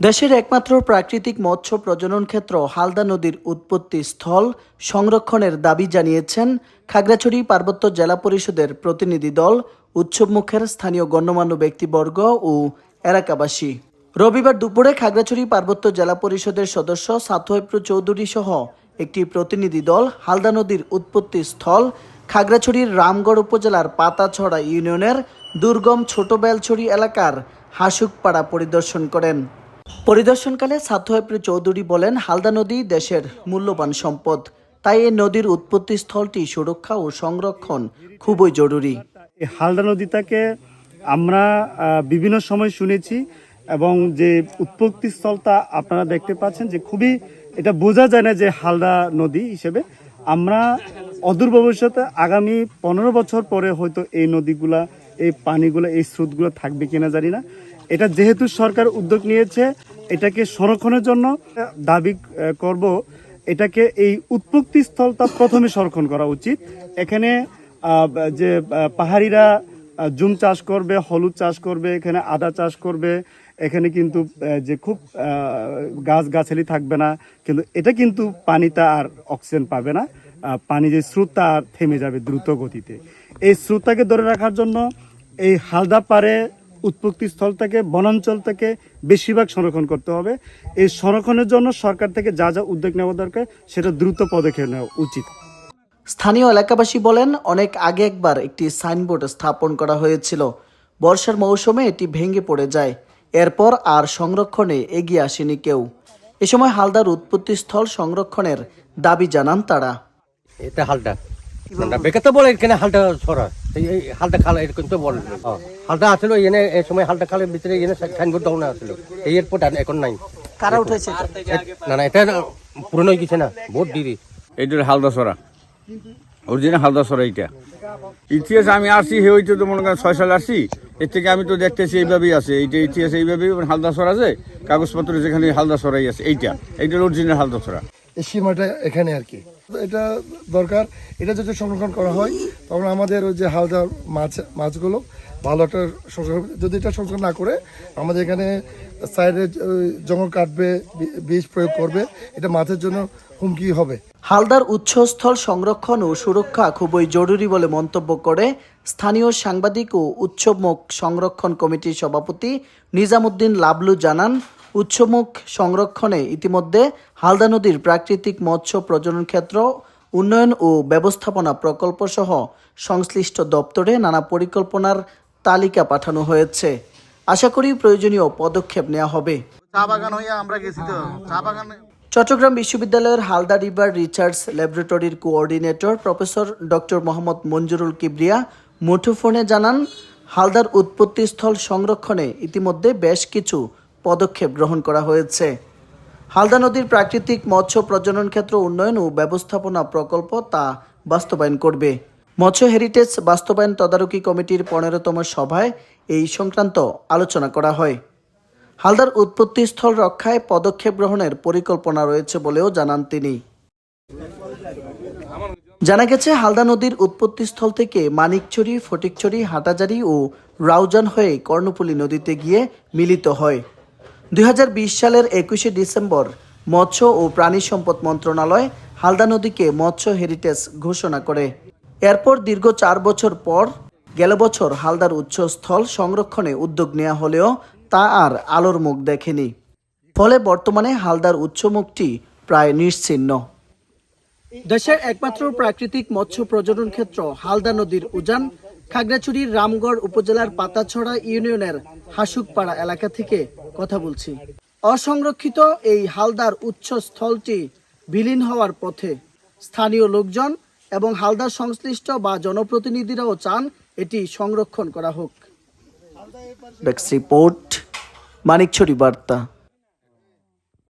দেশের একমাত্র প্রাকৃতিক মৎস্য প্রজনন ক্ষেত্র হালদা নদীর উৎপত্তি স্থল সংরক্ষণের দাবি জানিয়েছেন খাগড়াছড়ি পার্বত্য জেলা পরিষদের প্রতিনিধি দল উৎসবমুখের স্থানীয় গণ্যমান্য ব্যক্তিবর্গ ও এলাকাবাসী। রবিবার দুপুরে খাগড়াছড়ি পার্বত্য জেলা পরিষদের সদস্য সাতোয়েপ্র চৌধুরী সহ একটি প্রতিনিধি দল হালদা নদীর উৎপত্তি স্থল খাগড়াছড়ির রামগড় উপজেলার পাতাছড়া ইউনিয়নের দুর্গম ছোট বেলছড়ি এলাকার হাসুকপাড়া পরিদর্শন করেন। পরিদর্শনকালে সাতোয়েপ্র চৌধুরী বলেন, হালদা নদী দেশের মূল্যবান সম্পদ। তাই এই নদীর উৎপত্তি স্থলটি সুরক্ষা ও সংরক্ষণ খুবই জরুরি। হালদা নদীটাকে আমরা বিভিন্ন সময় শুনেছি এবং যে উৎপত্তি স্থলটা আপনারা দেখতে পাচ্ছেন যে খুবই, এটা বোঝা যায় না যে হালদা নদী হিসেবে। আমরা অদূর ভবিষ্যতে আগামী পনেরো বছর পরে হয়তো এই নদীগুলা এই পানিগুলো, এই স্রোতগুলো থাকবে কিনা জানি না। এটা যেহেতু সরকার উদ্যোগ নিয়েছে, এটাকে সংরক্ষণের জন্য দাবি করব। এটাকে এই উৎপত্তি স্থলটা প্রথমে সংরক্ষণ করা উচিত। এখানে যে পাহাড়িরা জুম চাষ করবে, হলুদ চাষ করবে, এখানে আদা চাষ করবে, এখানে কিন্তু যে খুব গাছ গাছালি থাকবে না, কিন্তু এটা কিন্তু পানিটা আর অক্সিজেন পাবে না। পানি যে স্রোতটা আর থেমে যাবে দ্রুত গতিতে। এই স্রোতটাকে ধরে রাখার জন্য এই হালদা পারে উৎপত্তি স্থল থেকে বনাঞ্চল থেকে বেশিরভাগ সংরক্ষণ করতে হবে। এই সংরক্ষণের জন্য সরকার থেকে যা যা উদ্যোগ নেওয়া দরকার সেটা দ্রুত পদক্ষেপ নেওয়া উচিত। স্থানীয় এলাকাবাসী বলেন অনেক আগে একবার একটি সাইনবোর্ড স্থাপন করা হয়েছিল। বর্ষার মৌসুমে এটি ভেঙে পড়ে যায়। এরপর আর সংরক্ষণে এগিয়ে আসেনি কেউ। এ সময় হালদার উৎপত্তি স্থল সংরক্ষণের দাবি জানান তারা। এটা হালটা না বেকার তো বলে এখানে হালটা ছড়া এই হালটা খাল এরকম তো বলে হালটা আসলো এনে এই সময় হালটা খালের ভিতরে এনে সাইনবোর্ড ডাউন আসলো। এই এয়ারপোর্ট এখন নাই। কারা উঠেছে? না না এটা পুরনো হয়ে গেছে না বহুত দেরি এইটার হালদাসরা অরিজিনাল হালদাসরা এইটা। ইতিহাস আমি আসছি হে হইতে তো মনে করেন ছয় সাল আসছি এর থেকে আমি তো দেখতেছি এইভাবেই আছে। এইটা ইতিহাস এইভাবেই হালদাসর আছে। কাগজপত্র যেখানে হালদাসরাই আছে এইটা। এইটার অরিজিনাল হালদাসরা এই সীমাটা এখানে আর কি। এটা দরকার। এটা যদি সংরক্ষণ করা হয়, তখন আমাদের ওই যে হালদার মাছ, মাছগুলো ভালো একটা সংরক্ষণ যদি এটা সংরক্ষণ না করে, আমাদের এখানে সাইডে জঙ্গল কাটবে বীজ প্রয়োগ করবে, এটা মাছের জন্য হুমকি হবে। হালদার উৎসস্থল সংরক্ষণ ও সুরক্ষা খুবই জরুরি বলে মন্তব্য করে স্থানীয় সাংবাদিক ও উৎসবমুখ সংরক্ষণ কমিটির সভাপতি নিজামুদ্দিন লাবলু জানান উৎসবমুখ সংরক্ষণে ইতিমধ্যে হালদা নদীর প্রাকৃতিক মৎস্য প্রজনন ক্ষেত্র উন্নয়ন ও ব্যবস্থাপনা প্রকল্প সহ সংশ্লিষ্ট দপ্তরে নানা পরিকল্পনার তালিকা পাঠানো হয়েছে। আশা করি প্রয়োজনীয় পদক্ষেপ নেওয়া হবে। চা বাগান হইয়া আমরা গেছি তো। চা বাগানে চট্টগ্রাম বিশ্ববিদ্যালয়ের Halda river research ল্যাবরেটরির coordinator professor doctor Mohammad Monjurul Kibria মুঠোফোনে জানান হালদার উৎপত্তিস্থল সংরক্ষণে ইতিমধ্যে বেশ কিছু পদক্ষেপ গ্রহণ করা হয়েছে। হালদা নদীর প্রাকৃতিক মৎস্য প্রজনন ক্ষেত্র উন্নয়ন ও ব্যবস্থাপনা প্রকল্প তা বাস্তবায়ন করবে। মৎস্য হেরিটেজ বাস্তবায়ন তদারকি কমিটির পনেরোতম সভায় এই সংক্রান্ত আলোচনা করা হয়। হালদার উৎপত্তিস্থল রক্ষায় পদক্ষেপ গ্রহণের পরিকল্পনা রয়েছে বলেও জানান তিনি। জানা গেছে, হালদা নদীর উৎপত্তিস্থল থেকে মানিকছড়ি, ফটিকছড়ি, হাটাজারি ও রাউজান হয়ে কর্ণফুলী নদীতে গিয়ে মিলিত হয়। দুই হাজার বিশ সালের একুশে ডিসেম্বর মৎস্য ও প্রাণী সম্পদ মন্ত্রণালয় হালদা নদীকে মৎস্য হেরিটেজ ঘোষণা করে। এরপর দীর্ঘ চার বছর পর গেল বছর হালদার উৎসস্থল সংরক্ষণে উদ্যোগ নেওয়া হলেও তা আর আলোর মুখ দেখেনি। ফলে বর্তমানে হালদার উৎসমুখটি প্রায় নিশ্চিহ্ন দেশের একমাত্র প্রাকৃতিক মৎস্য প্রজনন ক্ষেত্র হালদা নদীর উজান খাগড়াছড়ির রামগড় উপজেলার পাতাছড়া ইউনিয়নের হাসুকপাড়া এলাকা থেকে কথা বলছি। অসংরক্ষিত এই হালদার উচ্চ স্থলটি বিলীন হওয়ার পথে স্থানীয় লোকজন এবং হালদার সংশ্লিষ্ট বা জনপ্রতিনিধিরাও চান এটি সংরক্ষণ করা হোক। রিপোর্ট মানিকছড়ি বার্তা